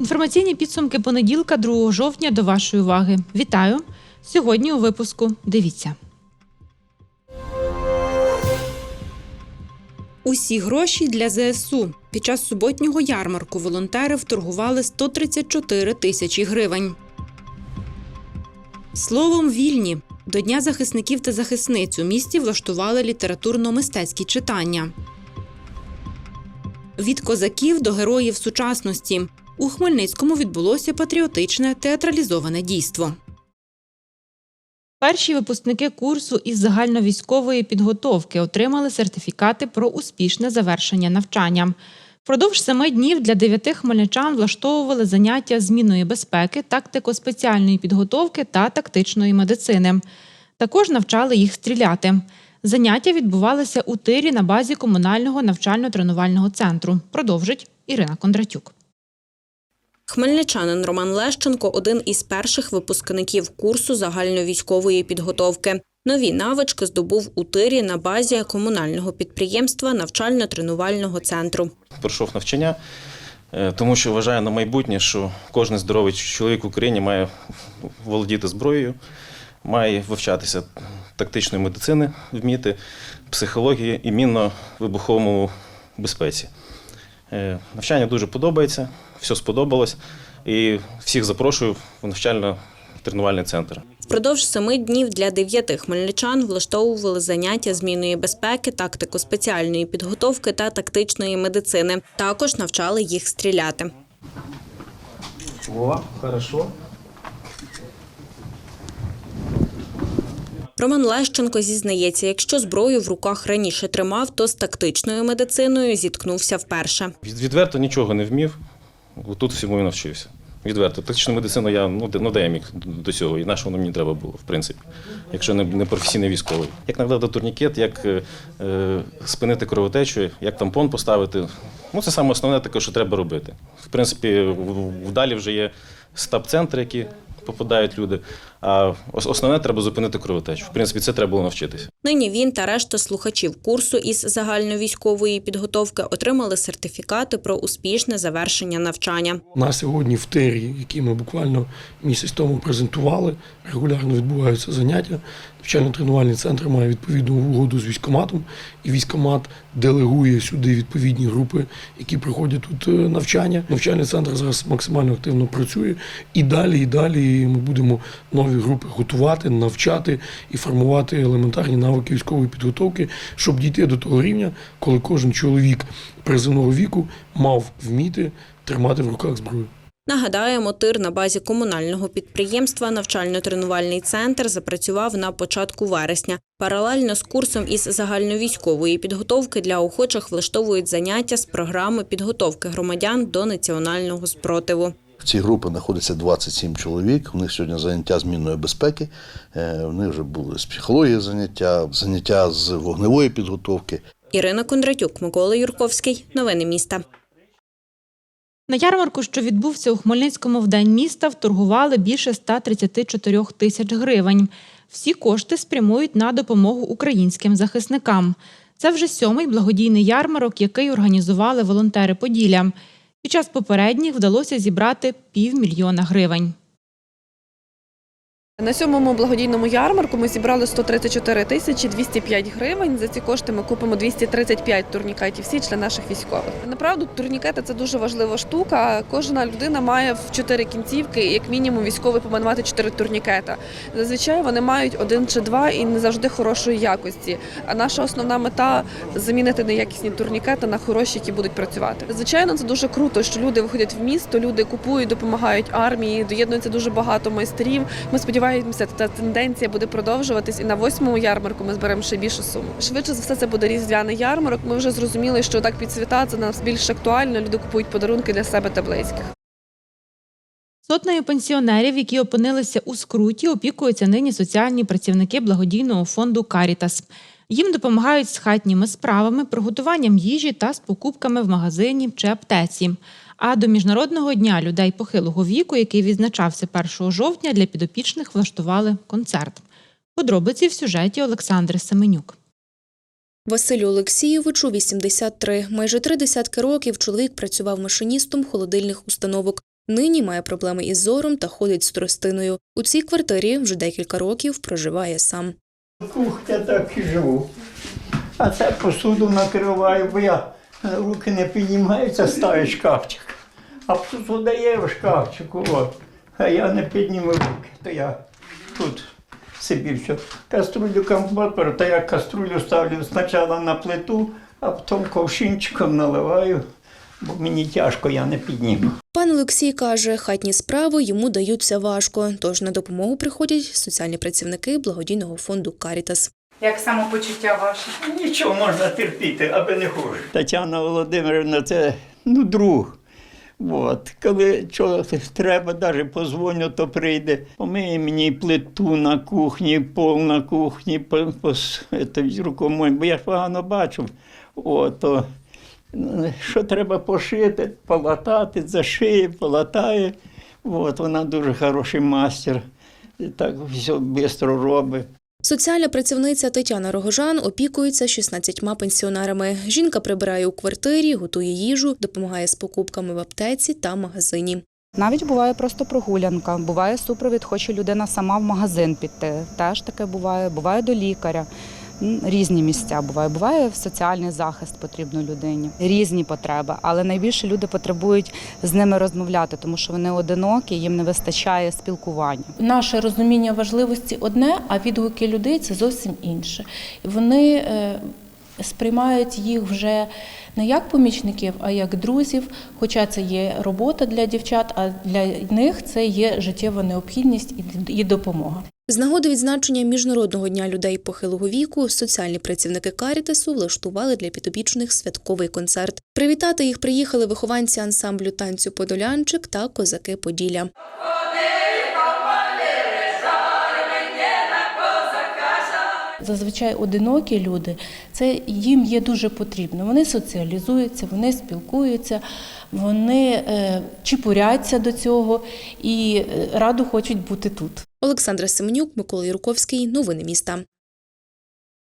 Інформаційні підсумки понеділка, 2 жовтня, до вашої уваги. Вітаю! Сьогодні у випуску дивіться. Усі гроші для ЗСУ. Під час суботнього ярмарку волонтери вторгували 134 тисячі гривень. Словом вільні. До Дня захисників та захисниць у місті влаштували літературно-мистецькі читання. Від козаків до героїв сучасності. У Хмельницькому відбулося патріотичне театралізоване дійство. Перші випускники курсу із загальновійськової підготовки отримали сертифікати про успішне завершення навчання. Впродовж семи днів для дев'яти хмельничан влаштовували заняття змінної безпеки, тактико-спеціальної підготовки та тактичної медицини. Також навчали їх стріляти. Заняття відбувалися у тирі на базі комунального навчально-тренувального центру. Продовжить Ірина Кондратюк. Хмельничанин Роман Лещенко один із перших випускників курсу загальновійськової підготовки. Нові навички здобув у тирі на базі комунального підприємства навчально-тренувального центру. пройшов навчання, е, тому що вважаю на майбутнє, що кожен здоровий чоловік в Україні має володіти зброєю, має вивчатися тактичної медицини, вміти, психології і мінно-вибуховому безпеці. Е, Навчання дуже подобається, все сподобалось, і всіх запрошую в навчально-тренувальний центр. Впродовж семи днів для дев'яти хмельничан влаштовували заняття змінної безпеки, тактико-спеціальної підготовки та тактичної медицини. Також навчали їх стріляти. О, хорошо. Роман Лещенко зізнається, якщо зброю в руках раніше тримав, то з тактичною медициною зіткнувся вперше. Від- Відверто нічого не вмів, тут всьому і навчився. Відверто. Тактичну медицину я ну, де, ну, де я міг до цього, і на що воно мені треба було, в принципі, якщо не, не професійний військовий. Як наглядати турнікет, як е, е, спинити кровотечу, як тампон поставити. Ну, це саме основне таке, що треба робити. В принципі, вдалі вже є стаб-центри, які попадають люди. А основне треба зупинити кровотечу. В принципі, це треба було навчитися. Нині він та решта слухачів курсу із загальновійськової підготовки отримали сертифікати про успішне завершення навчання. На сьогодні в тирі, які ми буквально місяць тому презентували, регулярно відбуваються заняття. Навчально-тренувальний центр має відповідну угоду з військоматом, і військомат делегує сюди відповідні групи, які проходять тут е, навчання. Навчальний центр зараз максимально активно працює. І далі, і далі ми будемо нові групи готувати, навчати і формувати елементарні навики військової підготовки, щоб дійти до того рівня, коли кожен чоловік призовного віку мав вміти тримати в руках зброю. Нагадаємо, тир на базі комунального підприємства навчально-тренувальний центр запрацював на початку вересня. Паралельно з курсом із загальновійськової підготовки для охочих влаштовують заняття з програми підготовки громадян до національного спротиву. В цій групі знаходиться 27 чоловік. У них сьогодні заняття змінної безпеки. е, У них вже були з психології заняття, заняття з вогневої підготовки. Ірина Кондратюк, Микола Юрковський. Новини міста. На ярмарку, що відбувся у Хмельницькому в день міста, вторгували більше 134 тисяч гривень. Всі кошти спрямують на допомогу українським захисникам. Це вже сьомий благодійний ярмарок, який організували волонтери Поділля. Під час попередніх вдалося зібрати півмільйона гривень. На сьомому благодійному ярмарку ми зібрали 134 тисячі 205 гривень. За ці кошти ми купимо 235 турнікетів січ для наших військових. Направду, турнікети це дуже важлива штука. Кожна людина має в чотири кінцівки, як мінімум, військовий повинен мати чотири турнікета. Зазвичай вони мають один чи два і не завжди хорошої якості. А наша основна мета замінити неякісні турнікети на хороші, які будуть працювати. Звичайно, це дуже круто, що люди виходять в місто, люди купують, допомагають армії, доєднується дуже багато майстрів. Ми сподіваємося, та тенденція буде продовжуватись, і на восьмому ярмарку ми зберемо ще більшу суму. Швидше за все, це буде різдвяний ярмарок. Ми вже зрозуміли, що так під свята це нас більш актуально. Люди купують подарунки для себе та близьких. Сотнею пенсіонерів, які опинилися у скруті, опікуються нині соціальні працівники благодійного фонду Карітас. Їм допомагають з хатніми справами, приготуванням їжі та з покупками в магазині чи аптеці. А до Міжнародного дня людей похилого віку, який відзначався 1 жовтня, для підопічних влаштували концерт. Подробиці в сюжеті Олександри Семенюк. Василю Олексійовичу 83. Майже три десятки років чоловік працював машиністом холодильних установок. Нині має проблеми із зором та ходить з тростиною. У цій квартирі вже декілька років проживає сам. Кухня так і живу. А це посуду накриваю, бо я руки не піднімаються, ставить шкафчик. А посуда є в шкафчику, от. А я не підніму руки, то я тут собі все. Каструлю компот беру, то я каструлю ставлю спочатку на плиту, а потім ковшинчиком наливаю, бо мені тяжко, я не підніму. Пан Олексій каже, хатні справи йому даються важко, тож на допомогу приходять соціальні працівники благодійного фонду Карітас. Як самопочуття ваше? Нічого можна терпіти, аби не хуже. Тетяна Володимирівна це ну, друг. От. Коли що треба, навіть позвоню, то прийде. Помиє мені плиту на кухні, пол на кухні, по, по, це, рукомой, бо я ж погано бачу. От, то, що треба пошити, полатати, зашиє, полатає. От, вона дуже хороший мастер. І так все швидко робить. Соціальна працівниця Тетяна Рогожан опікується 16 пенсіонерами. Жінка прибирає у квартирі, готує їжу, допомагає з покупками в аптеці та магазині. Навіть буває просто прогулянка, буває супровід, хоче людина сама в магазин піти. Теж таке буває, буває до лікаря. Різні місця буває. Буває соціальний захист потрібно людині, різні потреби, але найбільше люди потребують з ними розмовляти, тому що вони одинокі, їм не вистачає спілкування. Наше розуміння важливості одне, а відгуки людей це зовсім інше. Вони е, сприймають їх вже не як помічників, а як друзів. Хоча це є робота для дівчат, а для них це є життєва необхідність і допомога. З нагоди відзначення Міжнародного дня людей похилого віку соціальні працівники Карітасу влаштували для підопічних святковий концерт. Привітати їх приїхали вихованці ансамблю танцю Подолянчик та козаки Поділля. Зазвичай одинокі люди, це їм є дуже потрібно. Вони соціалізуються, вони спілкуються, вони е, чіпуряться до цього і е, радо хочуть бути тут. Олександра Семенюк, Микола Юрковський. Новини міста.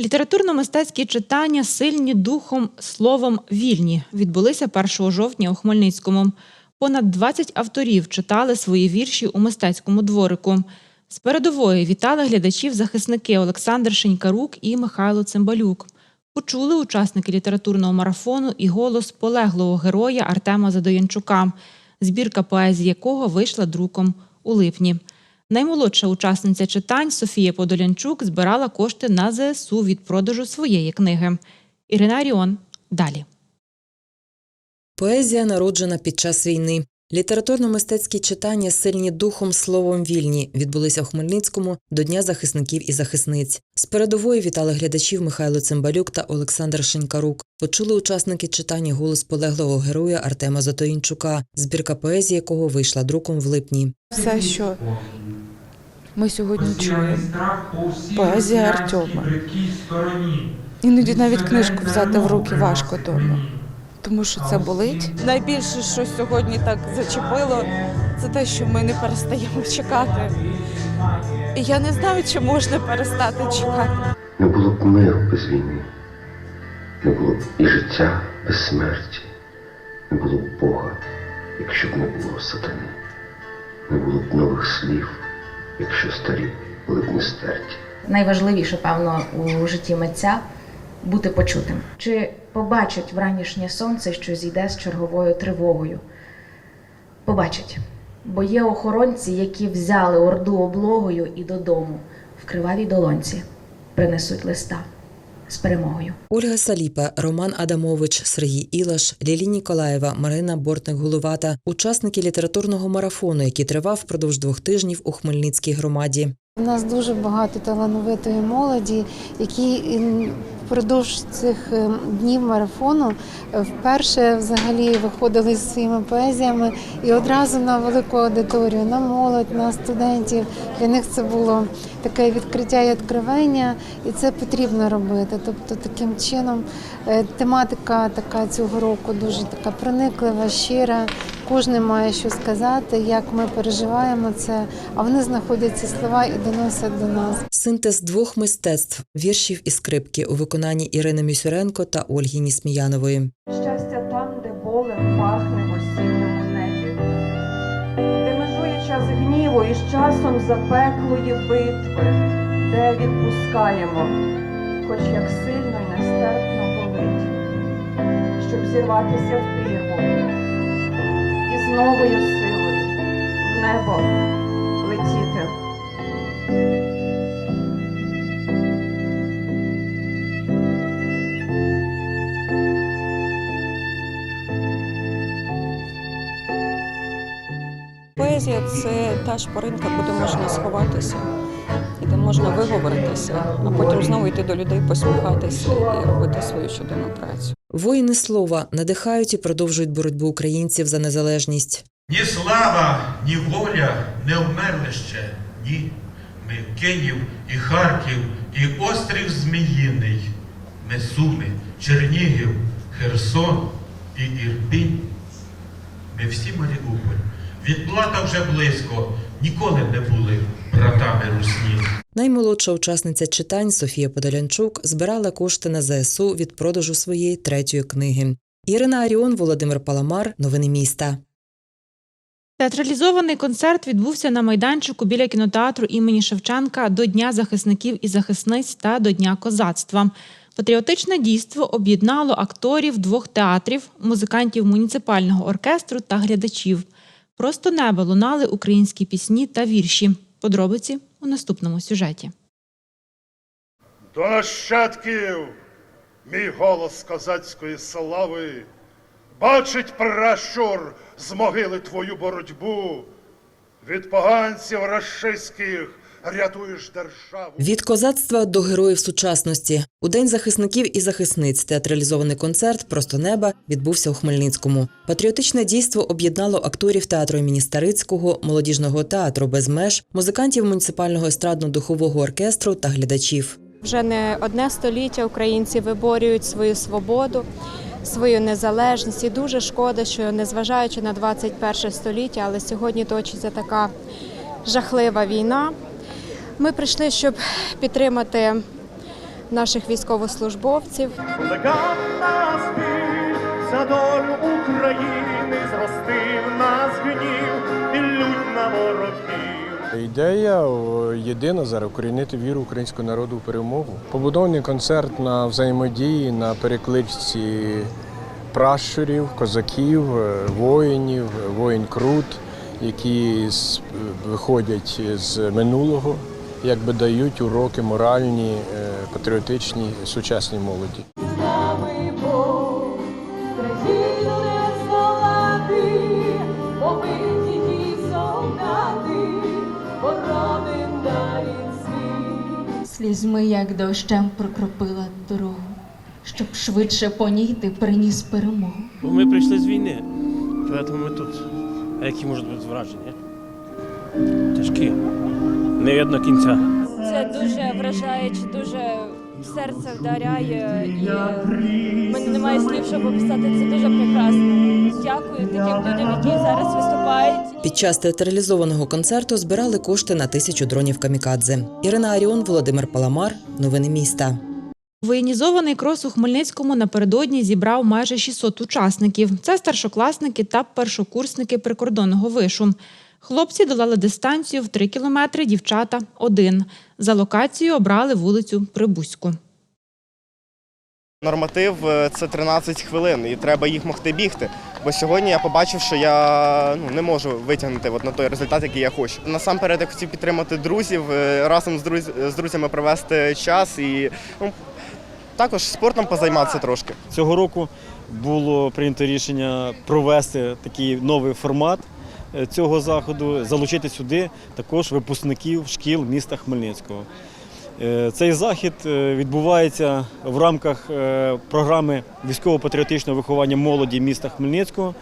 Літературно-мистецькі читання сильні духом, словом вільні відбулися 1 жовтня у Хмельницькому. Понад 20 авторів читали свої вірші у мистецькому дворику. З передової вітали глядачів захисники Олександр Шенькарук і Михайло Цимбалюк. Почули учасники літературного марафону і голос полеглого героя Артема Задоянчука, збірка поезії якого вийшла друком у липні. Наймолодша учасниця читань Софія Подолянчук збирала кошти на ЗСУ від продажу своєї книги. Ірина Аріон далі. Поезія народжена під час війни. Літературно-мистецькі читання сильні духом, словом вільні відбулися в Хмельницькому до Дня захисників і захисниць. З передової вітали глядачів Михайло Цимбалюк та Олександр Шенькарук. Почули учасники читання голос полеглого героя Артема Затоїнчука, збірка поезії якого вийшла друком в липні. Все, що ми сьогодні чуємо. Поезія Артема. Іноді навіть книжку взяти в руки важко вдома, тому що це болить. Найбільше, що сьогодні так зачепило, це те, що ми не перестаємо чекати. І я не знаю, чи можна перестати чекати. Не було б миру без війни, не було б і життя без смерті, не було б Бога, якщо б не було сатани, не було б нових слів, якщо старі були б не стерті. найважливіше, певно, у житті митця бути почутим. Чи побачить вранішнє сонце, що зійде з черговою тривогою? Побачить. Бо є охоронці, які взяли орду облогою і додому в кривавій долонці принесуть листа з перемогою. Ольга Саліпа, Роман Адамович, Сергій Ілаш, Лілі Ніколаєва, Марина Бортник-Головата – учасники літературного марафону, який тривав впродовж двох тижнів у Хмельницькій громаді. У нас дуже багато талановитої молоді, які впродовж цих ем, днів марафону е, вперше взагалі виходили зі своїми поезіями і одразу на велику аудиторію, на молодь, на студентів. Для них це було таке відкриття і відкривання, і це потрібно робити. Тобто таким чином е, тематика така цього року дуже така прониклива, щира, кожен має що сказати, як ми переживаємо це, а вони знаходять ці слова і доносять до нас. Синтез двох мистецтв віршів і скрипки у виконанні Ірини Місюренко та Ольги Нісміянової. Щастя там, де болем пахне в осінньому небі, де межує час гніву і з часом запеклої битви, де відпускаємо, хоч як сильно й нестерпно болить, щоб зірватися в прірву і новою силою в небо летіти. Поезія це та шпаринка, куди можна сховатися, можна виговоритися, а потім знову йти до людей, посміхатися і робити свою щоденну працю. Воїни слова надихають і продовжують боротьбу українців за незалежність. Ні слава, ні воля не вмерли ще, ні. Ми Київ і Харків, і острів Зміїний. Ми Суми, Чернігів, Херсон і Ірпінь. Ми всі Маріуполь. Відплата вже близько, ніколи не були братами русні. Наймолодша учасниця читань Софія Подолянчук збирала кошти на ЗСУ від продажу своєї третьої книги. Ірина Аріон, Володимир Паламар. Новини міста. Театралізований концерт відбувся на майданчику біля кінотеатру імені Шевченка до Дня захисників і захисниць та до Дня козацтва. Патріотичне дійство об'єднало акторів двох театрів, музикантів муніципального оркестру та глядачів. Просто небо лунали українські пісні та вірші. Подробиці у наступному сюжеті. До нащадків мій голос козацької слави бачить пращур з могили твою боротьбу. Від поганців рашистських рятуєш державу. Від козацтва до героїв сучасності у день захисників і захисниць театралізований концерт Просто неба відбувся у Хмельницькому. Патріотичне дійство об'єднало акторів театру імені Старицького, молодіжного театру без меж, музикантів муніципального естрадно-духового оркестру та глядачів. Вже не одне століття українці виборюють свою свободу, свою незалежність. І дуже шкода, що незважаючи на 21 століття, але сьогодні точиться така жахлива війна. Ми прийшли, щоб підтримати наших військовослужбовців. За долю України, зростив нас гнів і лють на ворогів. Ідея єдина зараз укорінити віру українського народу в перемогу. Побудований концерт на взаємодії, на перекличці пращурів, козаків, е, воїнів, воїн Крут, які виходять з минулого, якби дають уроки моральні, е, патріотичні сучасній молоді. Слізьми, як дощем, прокропила дорогу, щоб швидше по ній ти приніс перемогу. Ми прийшли з війни, тому ми тут. А які можуть бути враження? Тяжкі. Не видно кінця. Це дуже вражаюче, дуже серце вдаряє. І мене немає слів, щоб описати це дуже прекрасно. Дякую таким людям, які зараз виступають. Під час театралізованого концерту збирали кошти на тисячу дронів камікадзе. Ірина Аріон, Володимир Паламар. Новини міста. Воєнізований крос у Хмельницькому напередодні зібрав майже 600 учасників. Це старшокласники та першокурсники прикордонного вишу. Хлопці долали дистанцію в 3 кілометри, дівчата – один. За локацією обрали вулицю Прибузьку. Норматив е, це 13 хвилин, і треба їх могти бігти. Бо сьогодні я побачив, що я ну, не можу витягнути от на той результат, який я хочу. Насамперед я хотів підтримати друзів, е, разом з, друз... з друзями провести час і ну, також спортом позайматися трошки. Цього року було прийнято рішення провести такий новий формат цього заходу, залучити сюди також випускників шкіл міста Хмельницького. Е, Цей захід е, відбувається в рамках е, програми військово-патріотичного виховання молоді міста Хмельницького.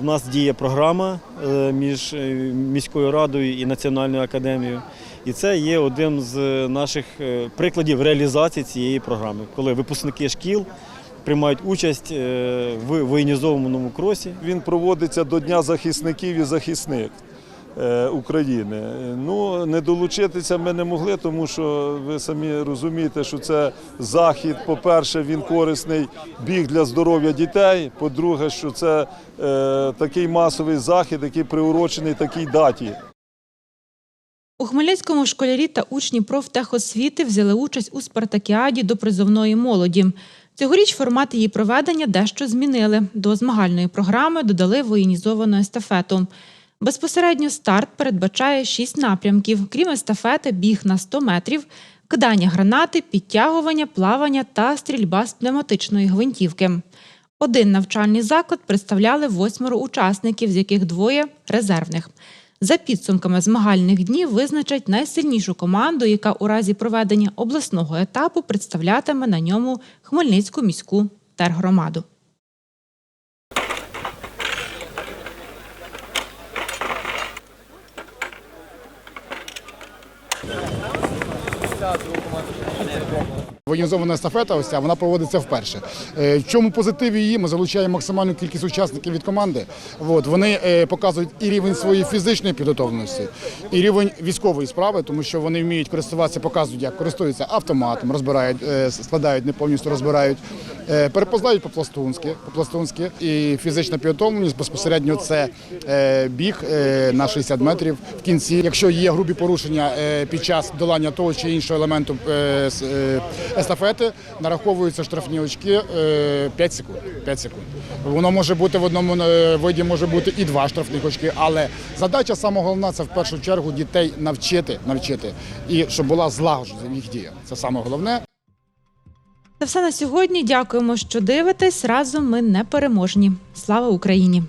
У нас діє програма е, між е, міською радою і національною академією. І це є один з наших е, прикладів реалізації цієї програми, коли випускники шкіл приймають участь е, в воєнізованому кросі. Він проводиться до Дня захисників і захисник е, України. Ну, не долучитися ми не могли, тому що ви самі розумієте, що це захід. По-перше, він корисний біг для здоров'я дітей. По-друге, що це е, такий масовий захід, який приурочений такій даті. У Хмельницькому школярі та учні профтехосвіти взяли участь у спартакіаді до призовної молоді. Цьогоріч формат її проведення дещо змінили. До змагальної програми додали воєнізовану естафету. Безпосередньо старт передбачає шість напрямків, крім естафети, біг на 100 метрів, кидання гранати, підтягування, плавання та стрільба з пневматичної гвинтівки. Один навчальний заклад представляли восьмеро учасників, з яких двоє резервних. За підсумками змагальних днів визначать найсильнішу команду, яка у разі проведення обласного етапу представлятиме на ньому Хмельницьку міську тергромаду. Воєнізована естафета, ось ця, вона проводиться вперше. Е, В чому позитив її? Ми залучаємо максимальну кількість учасників від команди. От, вони е, показують і рівень своєї фізичної підготовленості, і рівень військової справи, тому що вони вміють користуватися, показують, як користуються автоматом, розбирають, е, складають, не повністю розбирають, перепознають по-пластунськи, по-пластунськи. І фізична підготовленість безпосередньо це біг на 60 метрів в кінці. Якщо є грубі порушення під час долання того чи іншого елементу естафети, нараховуються штрафні очки е, 5 секунд. 5 секунд. Воно може бути в одному е, виді, може бути і два штрафних очки, але задача саме головна це в першу чергу дітей навчити, навчити і щоб була злагоджена їх дія. Це саме головне. Це все на сьогодні. Дякуємо, що дивитесь. Разом ми непереможні. Слава Україні!